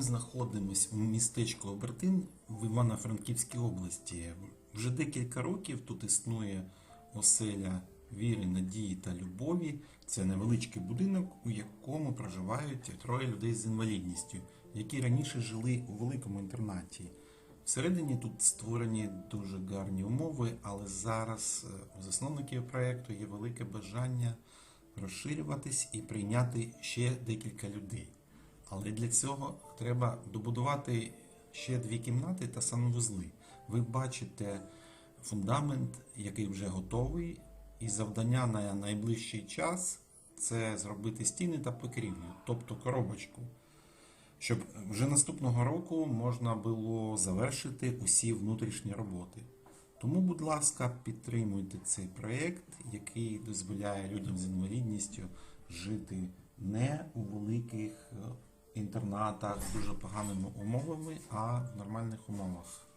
Ми знаходимося в містечку Обертин в Івано-Франківській області. Вже декілька років тут існує оселя віри, надії та любові. Це невеличкий будинок, у якому проживають троє людей з інвалідністю, які раніше жили у великому інтернаті. Всередині тут створені дуже гарні умови, але зараз е, у засновників проєкту є велике бажання розширюватись і прийняти ще декілька людей. Але для цього треба добудувати ще дві кімнати та санвузли. Ви бачите фундамент, який вже готовий, і завдання на найближчий час це зробити стіни та покрівлю, тобто коробочку, щоб вже наступного року можна було завершити усі внутрішні роботи. Тому, будь ласка, підтримуйте цей проєкт, який дозволяє людям з інвалідністю жити не у великих е, інтернатах дуже поганими умовами, а в нормальних умовах.